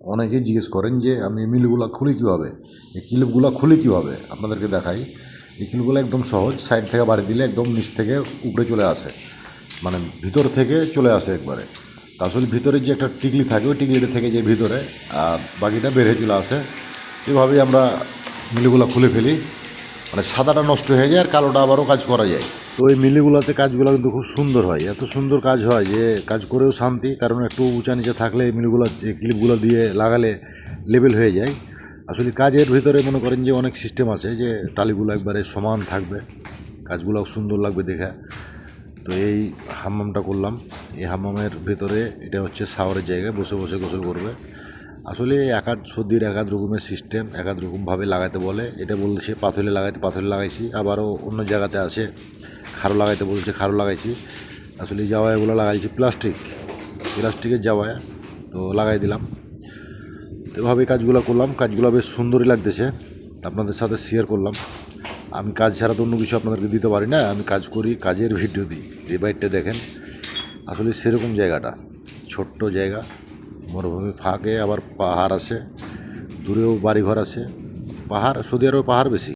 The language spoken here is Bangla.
অনেকেই জিজ্ঞেস করেন যে, আমি মিলগুলো খুলি কীভাবে? এই ক্লিপগুলো খুলি কীভাবে? আপনাদেরকে দেখাই। এই ক্লিপগুলো একদম সহজ, সাইড থেকে বাড়ি দিলে একদম নিচ থেকে উপরে চলে আসে। মানে ভিতর থেকে চলে আসে একবারে। আসলে ভিতরে যে একটা টিকলি থাকে, ওই টিকলিটা থেকে যে ভিতরে, আর বাকিটা বেড়ে চলে আসে। এভাবেই আমরা মিলগুলো খুলে ফেলি। মানে সাদাটা নষ্ট হয়ে যায় আর কালোটা আবারও কাজ করা যায়। তো এই মিলিগুলোতে কাজগুলো কিন্তু খুব সুন্দর হয়। এত সুন্দর কাজ হয় যে কাজ করেও শান্তি, কারণ একটু উঁচা নিচে থাকলে এই মিলগুলো ক্লিপগুলো দিয়ে লাগালে লেভেল হয়ে যায়। আসলে কাজের ভিতরে মনে করেন যে অনেক সিস্টেম আছে যে টালিগুলো একবারে সমান থাকবে কাজগুলো সুন্দর লাগবে দেখে। তো এই হাম্মামটা করলাম। এই হাম্মামের ভেতরে এটা হচ্ছে শাওয়ারের জায়গায় বসে বসে গোসল করবে। আসলে এক আধ সর্দির এক আধ রকমের সিস্টেম এক আধ রকমভাবে লাগাতে বলে। এটা বলছে পাথরে লাগাইতে, পাথরে লাগাইছি। আবারও অন্য জায়গাতে আছে। খারো লাগাইতে বলছে খারো লাগাইছি। আসলে জাওয়াগুলো লাগাইছি প্লাস্টিক। প্লাস্টিকের জাওয়ায়, তো লাগাই দিলাম। এভাবে কাজগুলো করলাম। কাজগুলো বেশ সুন্দরই লাগতেছে। আপনাদের সাথে শেয়ার করলাম। আমি কাজ ছাড়া তো অন্য কিছু আপনাদেরকে দিতে পারি না। আমি কাজ করি, কাজের ভিডিও দিই। এই বাইকটা দেখেন। আসলে সেরকম জায়গাটা। ছোট্ট জায়গা। মরুভূমি ফাঁকে আবার পাহাড় আছে। দূরেও বাড়িঘর আছে। পাহাড়, সৌদি আরবে পাহাড় বেশি।